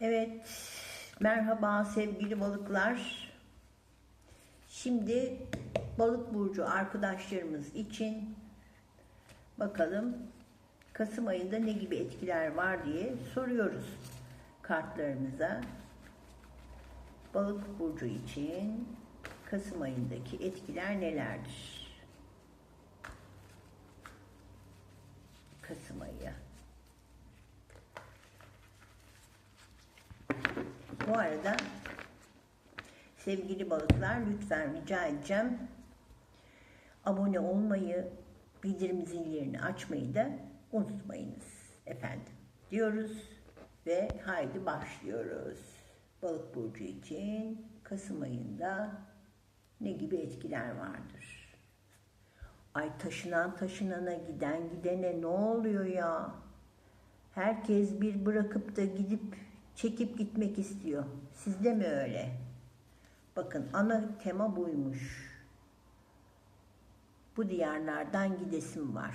Evet, merhaba sevgili balıklar. Şimdi balık burcu arkadaşlarımız için bakalım Kasım ayında ne gibi etkiler var diye soruyoruz kartlarımıza. Balık burcu için Kasım ayındaki etkiler nelerdir? Kasım ayı. Arada sevgili balıklar lütfen rica edeceğim abone olmayı, bildirim zillerini açmayı da unutmayınız efendim diyoruz ve haydi başlıyoruz. Balık burcu için Kasım ayında ne gibi etkiler vardır? Ay taşınan taşınana giden gidene ne oluyor ya? Herkes bir bırakıp da gidip çekip gitmek istiyor. Sizde mi öyle? Bakın ana tema buymuş. Bu diyarlardan gidesim var.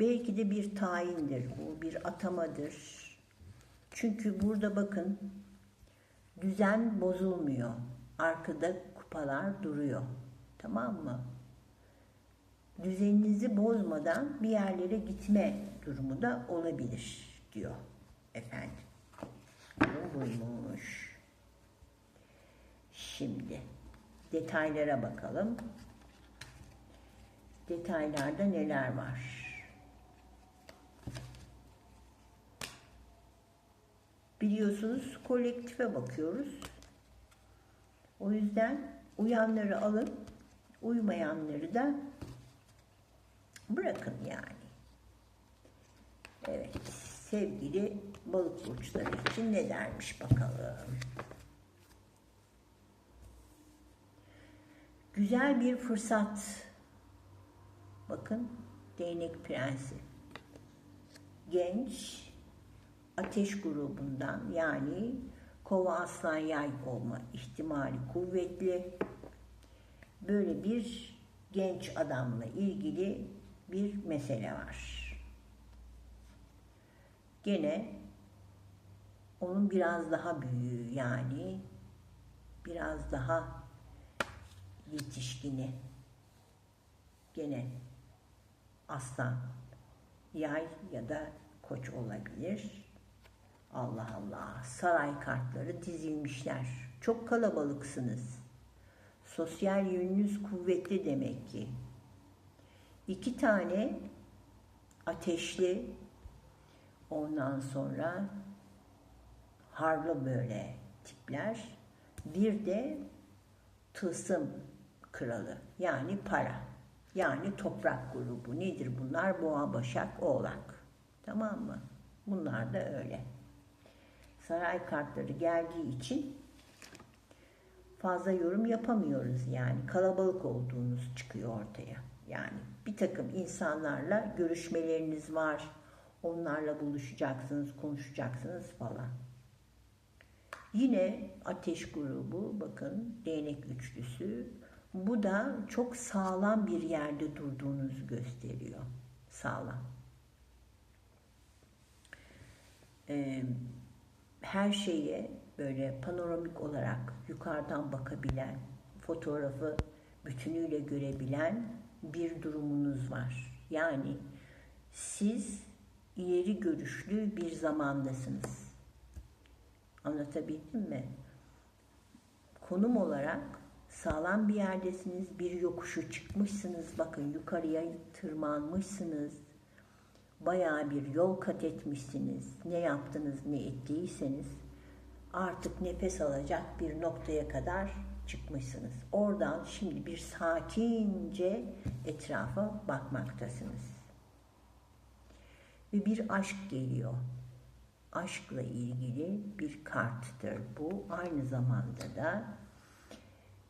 Belki de bir tayindir bu, bir atamadır. Çünkü burada bakın düzen bozulmuyor. Arkada kupalar duruyor. Tamam mı? Düzeninizi bozmadan bir yerlere gitme durumu da olabilir diyor efendim. Buymuş. Şimdi detaylara bakalım. Detaylarda neler var? Biliyorsunuz kolektife bakıyoruz. O yüzden uyanları alın, uymayanları da bırakın yani. Evet, sevgili balık burçları için ne dermiş bakalım. Güzel bir fırsat. Bakın, değnek prensi. Genç, ateş grubundan yani kova aslan yay olma ihtimali kuvvetli. Böyle bir genç adamla ilgili bir mesele var. Gene onun biraz daha büyüğü yani biraz daha yetişkini gene aslan yay ya da koç olabilir. Allah Allah saray kartları dizilmişler. Çok kalabalıksınız. Sosyal yönünüz kuvvetli demek ki. İki tane ateşli ondan sonra harlı böyle tipler. Bir de tılsım kralı yani para. Yani toprak grubu. Nedir bunlar? Boğa, Başak, Oğlak. Tamam mı? Bunlar da öyle. Saray kartları geldiği için fazla yorum yapamıyoruz yani. Kalabalık olduğunuz çıkıyor ortaya. Yani bir takım insanlarla görüşmeleriniz var. Onlarla buluşacaksınız, konuşacaksınız falan. Yine ateş grubu bakın değnek üçlüsü. Bu da çok sağlam bir yerde durduğunuzu gösteriyor. Sağlam. Ee, her şeye böyle panoramik olarak yukarıdan bakabilen, fotoğrafı bütünüyle görebilen bir durumunuz var. Yani siz ileri görüşlü bir zamandasınız. Anlatabildim mi? Konum olarak sağlam bir yerdesiniz, bir yokuşu çıkmışsınız, bakın yukarıya tırmanmışsınız, bayağı bir yol kat etmişsiniz, ne yaptınız, ne ettiyseniz artık nefes alacak bir noktaya kadar çıkmışsınız. Oradan şimdi bir sakince etrafa bakmaktasınız. Ve bir aşk geliyor. Aşkla ilgili bir karttır bu. Aynı zamanda da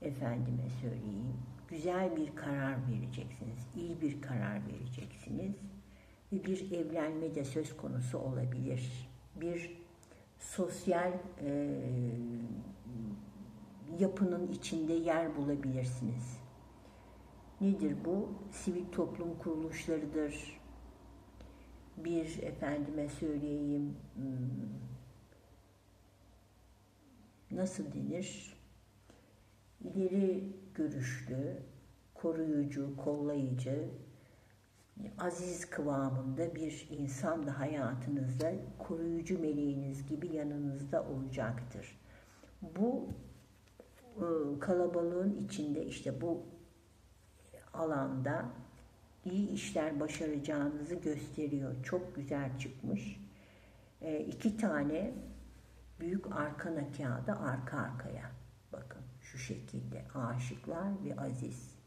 efendime söyleyeyim güzel bir karar vereceksiniz. iyi bir karar vereceksiniz. Ve bir evlenme de söz konusu olabilir. Bir sosyal e, yapının içinde yer bulabilirsiniz. Nedir bu? Sivil toplum kuruluşlarıdır. Bir efendime söyleyeyim nasıl denir? İleri görüşlü, koruyucu, kollayıcı, aziz kıvamında bir insan da hayatınızda koruyucu meleğiniz gibi yanınızda olacaktır. Bu e, kalabalığın içinde işte bu alanda iyi işler başaracağınızı gösteriyor. Çok güzel çıkmış. E, iki tane büyük arkana kağıdı arka arkaya. Bakın şu şekilde aşıklar ve aziz.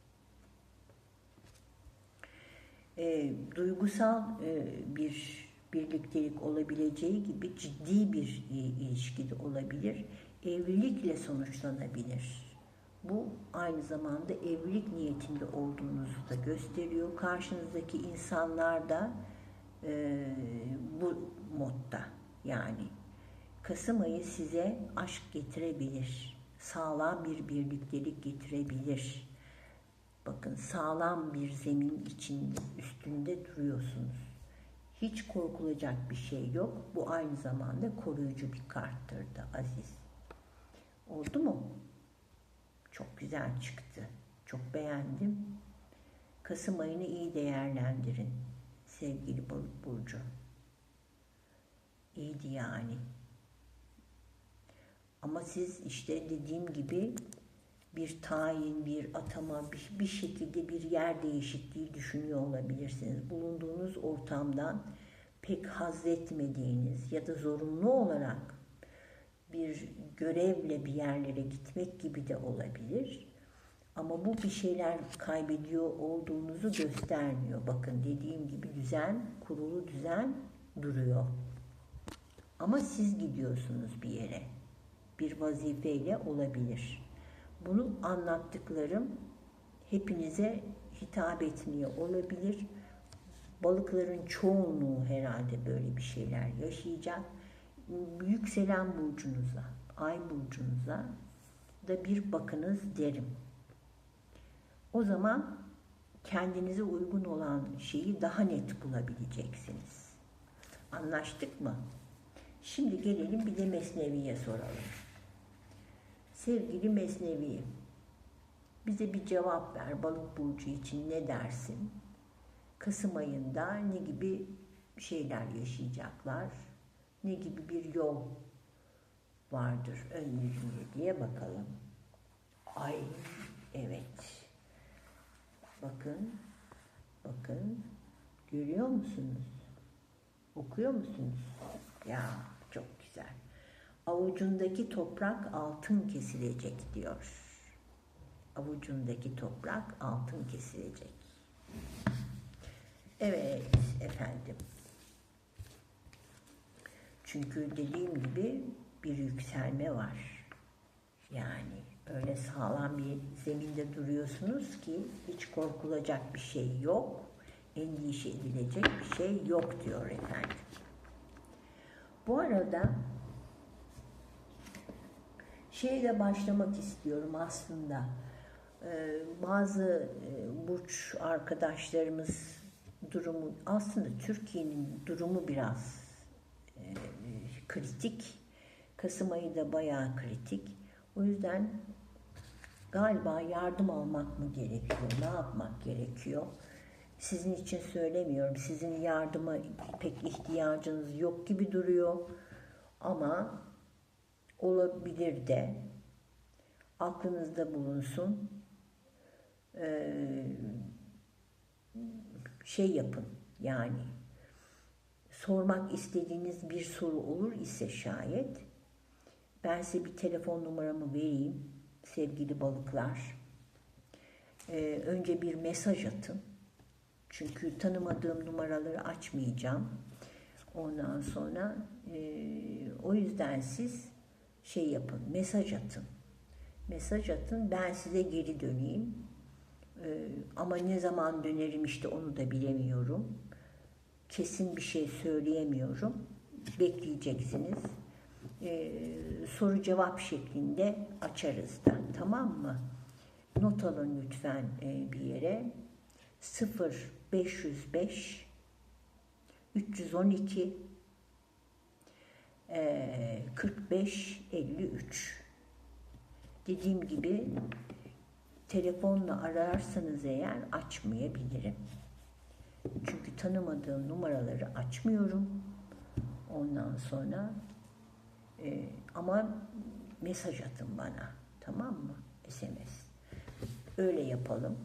E, duygusal e, bir birliktelik olabileceği gibi ciddi bir e, ilişki de olabilir. Evlilikle sonuçlanabilir. Bu aynı zamanda evlilik niyetinde olduğunuzu da gösteriyor. Karşınızdaki insanlar da e, bu modda yani Kasım ayı size aşk getirebilir. Sağlam bir birliktelik getirebilir. Bakın sağlam bir zemin içinde üstünde duruyorsunuz. Hiç korkulacak bir şey yok. Bu aynı zamanda koruyucu bir karttır da Aziz. Oldu mu? Çok güzel çıktı. Çok beğendim. Kasım ayını iyi değerlendirin sevgili Burcu. İyiydi yani. Ama siz işte dediğim gibi bir tayin, bir atama, bir, bir şekilde bir yer değişikliği düşünüyor olabilirsiniz. Bulunduğunuz ortamdan pek haz etmediğiniz ya da zorunlu olarak bir görevle bir yerlere gitmek gibi de olabilir. Ama bu bir şeyler kaybediyor olduğunuzu göstermiyor. Bakın dediğim gibi düzen, kurulu düzen duruyor. Ama siz gidiyorsunuz bir yere. Bir vazifeyle olabilir. Bunu anlattıklarım hepinize hitap etmiyor olabilir. Balıkların çoğunluğu herhalde böyle bir şeyler yaşayacak. Yükselen burcunuza, ay burcunuza da bir bakınız derim. O zaman kendinize uygun olan şeyi daha net bulabileceksiniz. Anlaştık mı? Şimdi gelelim bir de Mesnevi'ye soralım. Sevgili Mesnevi, bize bir cevap ver balık burcu için ne dersin? Kasım ayında ne gibi şeyler yaşayacaklar? Ne gibi bir yol vardır önlerinde diye bakalım. Ay evet. Bakın, bakın. Görüyor musunuz? Okuyor musunuz? Ya çok güzel. Avucundaki toprak altın kesilecek diyor. Avucundaki toprak altın kesilecek. Evet efendim. Çünkü dediğim gibi bir yükselme var. Yani öyle sağlam bir zeminde duruyorsunuz ki hiç korkulacak bir şey yok. Endişe edilecek bir şey yok diyor efendim. Bu arada şeyle başlamak istiyorum aslında. Ee, bazı e, burç arkadaşlarımız durumu aslında Türkiye'nin durumu biraz e, kritik. Kasım ayı da bayağı kritik. O yüzden galiba yardım almak mı gerekiyor? Ne yapmak gerekiyor? Sizin için söylemiyorum. Sizin yardıma pek ihtiyacınız yok gibi duruyor. Ama olabilir de aklınızda bulunsun. Ee, şey yapın yani sormak istediğiniz bir soru olur ise şayet ben size bir telefon numaramı vereyim sevgili balıklar. Ee, önce bir mesaj atın. Çünkü tanımadığım numaraları açmayacağım. Ondan sonra e, o yüzden siz şey yapın, mesaj atın. Mesaj atın, ben size geri döneyim. E, ama ne zaman dönerim işte onu da bilemiyorum. Kesin bir şey söyleyemiyorum. Bekleyeceksiniz. E, soru cevap şeklinde açarız da. Tamam mı? Not alın lütfen e, bir yere. 0 505 312 45 53 dediğim gibi telefonla ararsanız eğer açmayabilirim. Tanımadığım numaraları açmıyorum. Ondan sonra e, ama mesaj atın bana. Tamam mı? SMS. Öyle yapalım.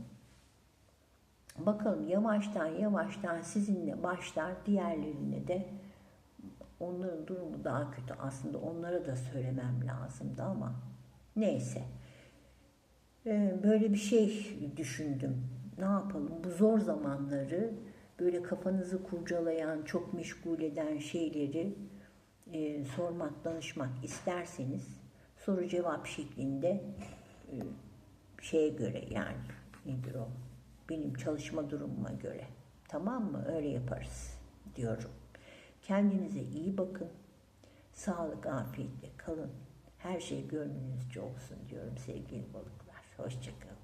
Bakalım yavaştan yavaştan sizinle başlar diğerlerine de onların durumu daha kötü aslında onlara da söylemem lazımdı ama neyse Ee, böyle bir şey düşündüm ne yapalım bu zor zamanları böyle kafanızı kurcalayan çok meşgul eden şeyleri e, sormak danışmak isterseniz soru cevap şeklinde e, şeye göre yani nedir o? Benim çalışma durumuma göre. Tamam mı? Öyle yaparız diyorum. Kendinize iyi bakın. Sağlık afiyetle kalın. Her şey gönlünüzce olsun diyorum sevgili balıklar. Hoşçakalın